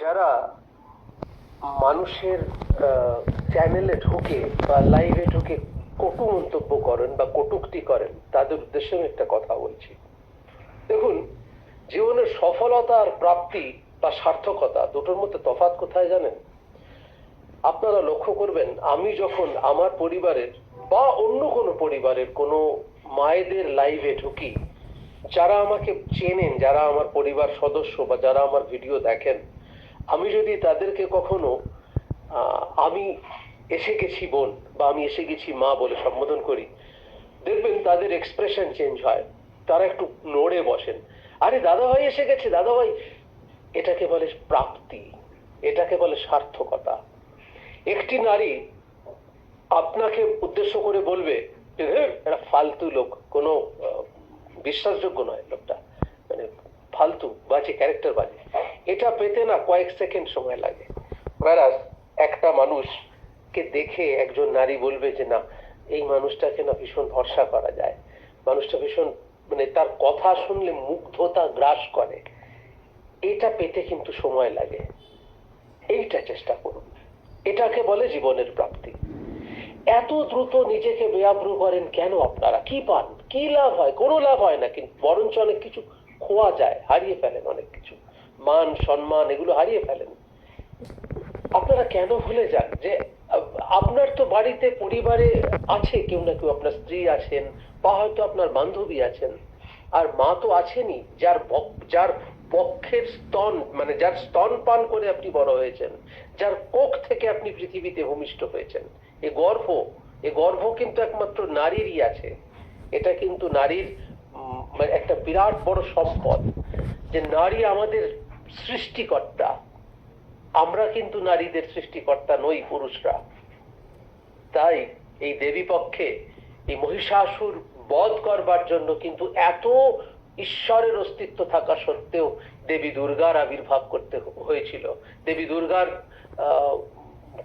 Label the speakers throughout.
Speaker 1: যারা মানুষের চ্যানেলে ঢুকে বা লাইভে ঢুকে কটু মন্তব্য করেন বা কটুক্তি করেন, তাদের উদ্দেশ্যে আমি একটা কথা বলছি। দেখুন, জীবনের সফলতা আর প্রাপ্তি বা সার্থকতা দুটোর মধ্যে তফাৎ কোথায় জানেন? আপনারা লক্ষ্য করবেন, আমি যখন আমার পরিবারের বা অন্য কোনো পরিবারের কোনো মায়েদের লাইভে ঢুকি, যারা আমাকে চেনেন, যারা আমার পরিবার সদস্য বা যারা আমার ভিডিও দেখেন আমি যদি তাদেরকে কখনো আমি এসে গেছি বোন বা আমি এসে গেছি মা বলে সম্বোধন করি দেখবেন তাদের এক্সপ্রেশন চেঞ্জ হয়। তারা একটু নড়ে বসেন। আরে দাদা ভাই এসে গেছে দাদা ভাই এটাকে বলে প্রাপ্তি এটাকে বলে সার্থকতা। একটি নারী আপনাকে উদ্দেশ্য করে বলবে যে, "হের, এরা ফালতু লোক। কোনো বিশ্বাসযোগ্য নয় লোকটা। মানে ফালতু বাজে ক্যারেক্টার বাজে। এটা পেতে না কয়েক সেকেন্ড সময় লাগে। Whereas, একটা মানুষকে দেখে একজন নারী বলবে যে, না, এই মানুষটাকে না ভীষণ ভরসা করা যায়। মানুষটা ভীষণ মানে তার কথা শুনলে মুগ্ধতা গ্রাস করে। এটা পেতে কিন্তু সময় লাগে। এইটা চেষ্টা করুন। এটাকে বলে জীবনের প্রাপ্তি। এত দ্রুত নিজেকে বেআব্রু করেন কেন আপনারা? কি পান? কি লাভ হয়? কোনো লাভ হয় না, কিন্তু বরঞ্চ অনেক কিছু খোয়া যায়, হারিয়ে ফেলেন অনেক কিছু। মান, সম্মান, এগুলো হারিয়ে ফেলেন। আপনারা কেন ভুলে যান যে, আপনার তো বাড়িতে পরিবারে আছে কেউ না কেউ, আপনার স্ত্রী আছেন বা হয়তো আপনার বান্ধবী আছেন। আর মা তো আছেনই, যার যার পক্ষের স্তন মানে যার স্তন পান করে আপনি বড় হয়েছেন, যার কোখ থেকে আপনি পৃথিবীতে ভূমিষ্ঠ হয়েছেন। এ গর্ভ এ গর্ভ কিন্তু একমাত্র নারীরই আছে। এটা কিন্তু নারীর মানে একটা বিরাট বড় সম্পদ। যে নারী আমাদের সৃষ্টিকর্তা। আমরা কিন্তু নারীদের সৃষ্টিকর্তা নই, পুরুষরা। তাই এই দেবী পক্ষে এই মহিষাসুর বধ করবার জন্য কিন্তু এত ঈশ্বরের অস্তিত্ব থাকা সত্ত্বেও দেবী দুর্গার আবির্ভাব করতে হয়েছিল। দেবী দুর্গার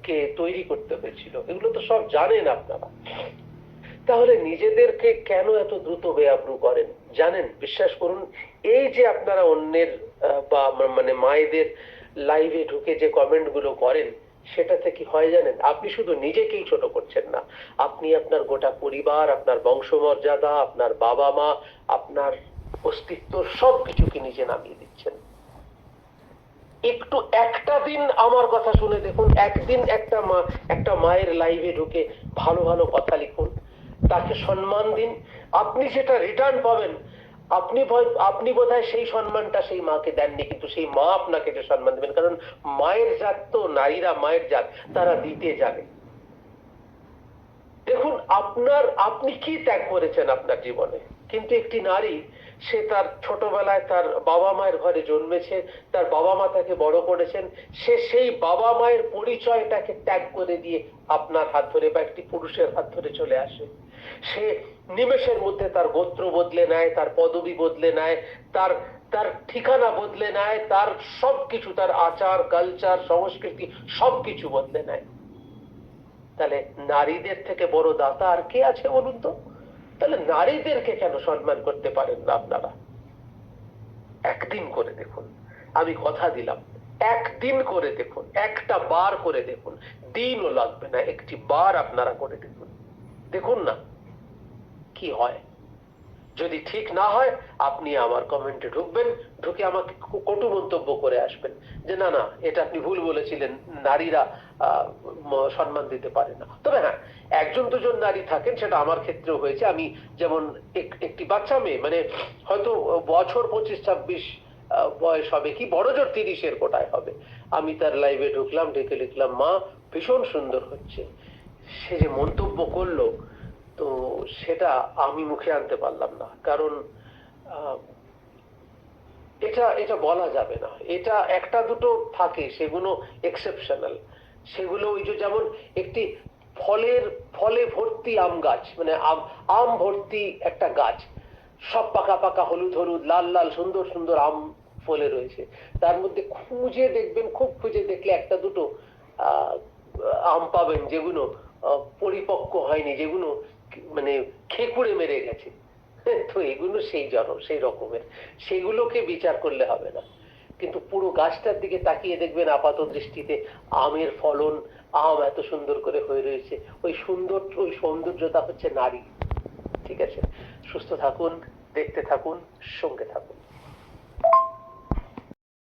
Speaker 1: কে তৈরি করতে হয়েছিল। এগুলো তো সব জানেন আপনারা। তাহলে নিজেদেরকে কেন এত দ্রুত বেআব্রু করেন? জানেন, বিশ্বাস করুন, এই যে আপনারা অন্যের বা মানে মায়েদের লাইভে ঢুকে যে কমেন্টগুলো করেন, সেটা থেকে হয় জানেন? আপনি শুধু নিজেকেই ছোট করছেন না। আপনি আপনার গোটা পরিবার, আপনার বংশমর্যাদা, আপনার বাবা মা আপনার অস্তিত্ব সব কিছুকে নিচে নামিয়ে দিচ্ছেন। একটু একটা দিন আমার কথা শুনে দেখুন, একদিন একটা মা, একটা মায়ের লাইভে ঢুকে ভালো ভালো কথা লিখুন তাকে সম্মান দিন। আপনি সেটা রিটার্ন পাবেন। আপনি আপনি বোধহয় সেই সম্মানটা সেই মাকে দেননি, কিন্তু সেই মা আপনাকে যে সম্মান দেবেন। কারণ মায়ের জাত তো, নারীরা মায়ের জাত, তারা দিতে জানে। দেখুন, আপনার আপনি কি ত্যাগ করেছেন আপনার জীবনে? কিন্তু একটি নারী, সে তার ছোটবেলায় তার বাবা মায়ের ঘরে জন্মেছে, তার বাবা মা তাকে বড় করেছেন, সে সেই বাবা মায়ের পরিচয়টাকে ত্যাগ করে দিয়ে আপনার হাত ধরে বা একটি পুরুষের হাত ধরে চলে আসে। সে নিমেষের মধ্যে তার গোত্র বদলে নেয়, তার পদবি বদলে নেয়, তার তার ঠিকানা বদলে নেয়, তার সবকিছু, তার আচার, কালচার, সংস্কৃতি সবকিছু বদলে নেয়। তাহলে নারীদের থেকে বড় দাতা আর কে আছে বলুন তো? তাহলে নারীদেরকে কেন সম্মান করতে পারেন না আপনারা? একদিন করে দেখুন, আমি কথা দিলাম, একদিন করে দেখুন, একটা বার করে দেখুন, দিনও লাগবে না, একটি বার আপনারা করে দেখুন। দেখুন না কি হয়? যদি ঠিক না হয়, আপনি আমার কমেন্টে ঢুকবেন, ঢুকে আমাকে কটু মন্তব্য করে আসবেন যে, না না, এটা আপনি ভুল বলেছিলেন, নারীরা সম্মান দিতে পারে না। তবে হ্যাঁ একজন দুজন নারী থাকেন, সেটা আমার ক্ষেত্রেও হয়েছে। আমি যেমন এক- একটি বাচ্চা মেয়ে মানে হয়তো বছর পঁচিশ, ছাব্বিশ বয়স হবে কি, বড় জোর তিরিশের কোটায় হবে। আমি তার লাইভে ঢুকলাম ঢেকে লিখলাম, মা, ভীষণ সুন্দর হচ্ছে। সে যে মন্তব্য করল তো সেটা আমি মুখে আনতে পারলাম না। কারণ এটা এটা বলা যাবে না। এটা একটা দুটো থাকে, সেগুলো এক্সেপশনাল সেগুলো ওই যে যেমন একটি ফলের, ফলে ভর্তি আম গাছ মানে আম ভর্তি একটা গাছ। সব পাকা পাকা, হলুদ হলুদ, লাল লাল, সুন্দর সুন্দর আম ফলে রয়েছে। তার মধ্যে খুঁজে দেখবেন, খুব খুঁজে দেখলে একটা দুটো আম পাবেন যেগুলো পরিপক্ক হয়নি, যেগুলো মানে খেকুড়ে মেরে গেছে। তো এগুলো সেই জন সেই রকমের। সেগুলোকে বিচার করলে হবে না। কিন্তু পুরো গাছটার দিকে তাকিয়ে দেখবেন আপাত দৃষ্টিতে আমের ফলন, আম এত সুন্দর করে হয়ে রয়েছে। ওই সুন্দর, ওই সৌন্দর্যতা হচ্ছে নারী। ঠিক আছে? সুস্থ থাকুন, দেখতে থাকুন, সঙ্গে থাকুন।